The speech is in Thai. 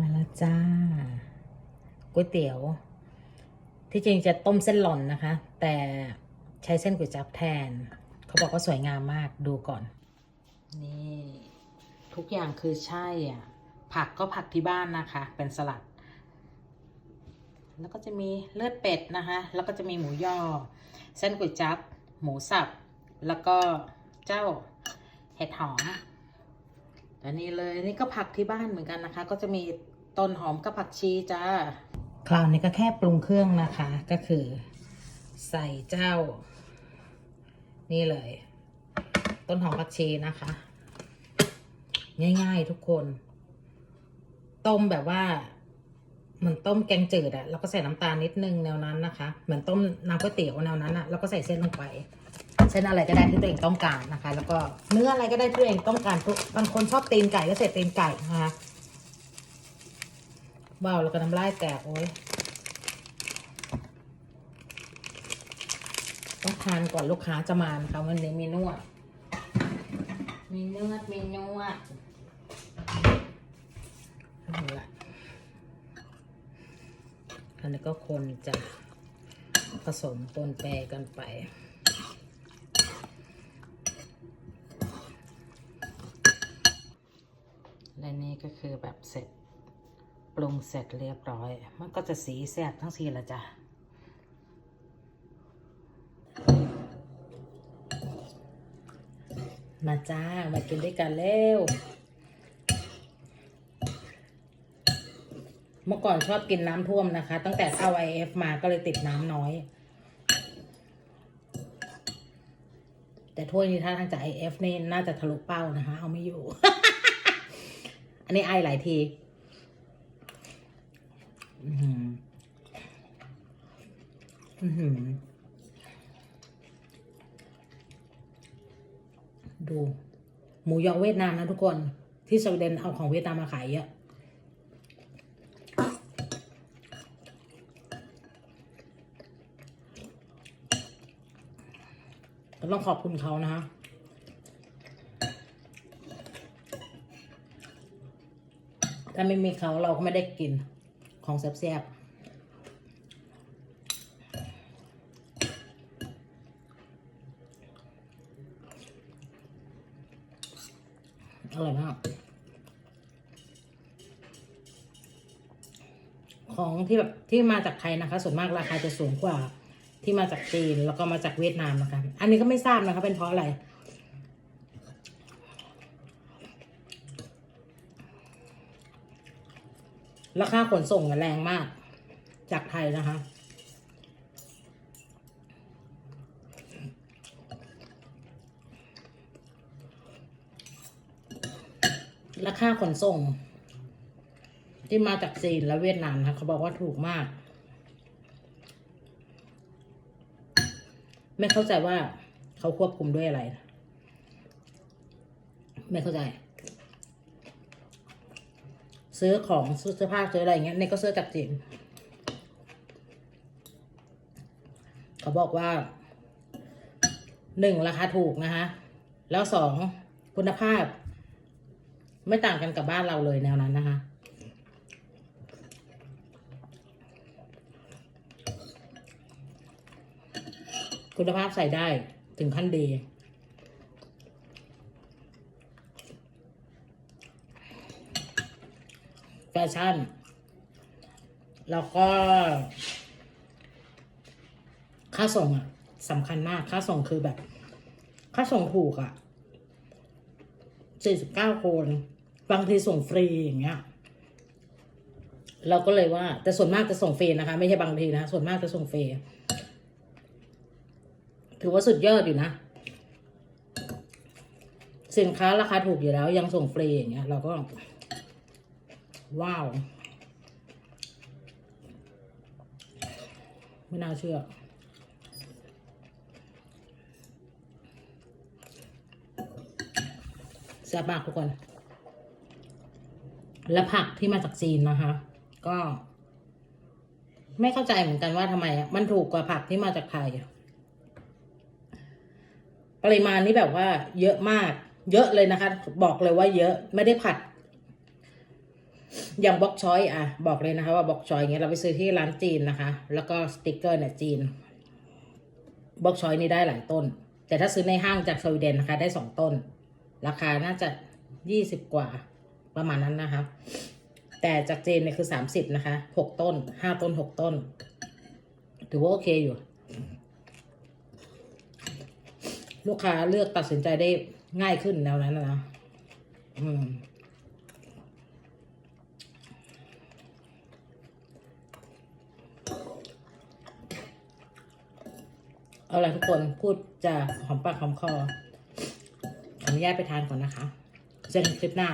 มาแล้วจ้าก๋วยเตี๋ยว ที่จริงจะต้มเส้นหล่อนนะคะ แต่ใช้เส้นก๋วยจั๊บแทน เขาบอกว่าสวยงามมากดูก่อน นี่ ทุกอย่างคือใช่อะ ผักก็ผักที่บ้านนะคะ เป็นสลัด แล้วก็จะมีเลือดเป็ดนะคะ แล้วก็จะมีหมูยอ เส้นก๋วยจั๊บหมูสับ แล้วก็เจ้าเห็ดหอม อันนี้เลยนี่ก็ผักที่บ้านเหมือนกันนะคะ ก็จะมีต้นหอมกับผักชีจ้าคราวนี้ก็แค่ปรุงเครื่องนะคะ ก็คือ ใส่เจ้า นี่เลย ต้นหอมผักชีนะคะ ง่ายๆทุกคน ต้มแบบว่าเหมือนต้มแกงจืดอะแล้วก็ใส่น้ำตาลนิดนึงแนวนั้นนะคะ เหมือนต้มน้ำก๋วยเตี๋ยวแนวนั้นอะแล้วก็ใส่เส้นลงไป เส้นอะไรก็ได้ที่ตัวเองต้องการนะคะ แล้วก็เนื้ออะไรก็ได้ที่ตัวเองต้องการทุกบางคนชอบตีนไก่ก็ใส่ตีนไก่นะคะว้าวแล้วก็น้ำลายแตกโอ้ยต้องทานก่อนลูกค้าจะมานะคะวันนี้มีนวด มีนวดมีนวดเอาละอันนี้ก็คนจะผสมปนแปรกันไป และนี่ก็คือแบบเสร็จปรุงเสร็จเรียบร้อย มันก็จะสีแซ่บทั้งสีละจ้ะมาจ้า มากินด้วยกันเร็ว เมื่อก่อนชอบกินน้ำท่วมนะคะ ตั้งแต่เข้า IF มาก็เลยติดน้ำน้อย แต่ถ้วยนี้ถ้าทางจาก IF นี่น่าจะทะลุเป้านะคะ เอาไม่อยู่ อันนี้ไอหลายทีดู หมูยอเวียดนามนะทุกคน ที่สวีเดนเอาของเวียดนามมาขายเยอะต้องขอบคุณเขานะคะ ถ้าไม่มีเขาเราก็ไม่ได้กินของแซ่บๆอร่อยมาก ของที่แบบที่มาจากไทยนะคะ ส่วนมากราคาจะสูงกว่าที่มาจากจีนแล้วก็มาจากเวียดนามนะคะ อันนี้ก็ไม่ทราบนะคะเป็นเพราะอะไร ราคาขนส่งแรงมาก จากไทยนะคะ ราคาขนส่ง ที่มาจากจีนและเวียดนามนะเขาบอกว่าถูกมาก ไม่เข้าใจว่าเขาควบคุมด้วยอะไร ไม่เข้าใจ ซื้อของซื้อเสื้อผ้าซื้ออะไรอย่างเงี้ยเนี่ยก็ซื้อจากจีนเขาบอกว่าหนึ่งราคาถูกนะคะ แล้วสองคุณภาพ ไม่ต่างกันกับบ้านเราเลยแนวนั้นนะคะคุณภาพใส่ได้ถึงขั้นดี แฟ ชั่น แล้วก็ ค่าส่งอะสำคัญมาก ค่าส่งคือแบบ ค่าส่งถูกอะสี่สิบเก้าคน บางทีส่งฟรีอย่างเงี้ย เราก็เลยว่า แต่ส่วนมากจะส่งฟรีนะคะ ไม่ใช่บางทีนะ ส่วนมากจะส่งฟรี ถือว่าสุดยอดอยู่นะ สินค้าราคาถูกอยู่แล้ว ยังส่งฟรีอย่างเงี้ย เราก็ ว้าว ไม่น่าเชื่อ แซ่บมากทุกคน และผักที่มาจากจีนนะคะ ก็ ไม่เข้าใจเหมือนกันว่าทำไม มันถูกกว่าผักที่มาจากไทย ปริมาณนี่แบบว่าเยอะมาก เยอะเลยนะคะ บอกเลยว่าเยอะ ไม่ได้ผัด อย่างบล็อกชอยอะบอกเลยนะคะว่าบล็อกชอยเงี้ยเราไปซื้อที่ร้านจีนนะคะ แล้วก็สติกเกอร์เนี่ยจีนบล็อกชอยนี่ได้หลายต้น แต่ถ้าซื้อในห้างจากสวีเดนนะคะ ได้สองต้น ราคาน่าจะยี่สิบกว่าประมาณนั้นนะคะ แต่จากจีนเนี่ยคือสามสิบนะคะหกต้นห้าต้นหกต้น ถือว่าโอเคอยู่ ลูกค้าเลือกตัดสินใจได้ง่ายขึ้นแนวนั้นนะนะอืม เอาละทุกคนพูดจะหอมปากหอมคอขออนุญาตไปทานก่อนนะคะ เจอกันคลิปหน้า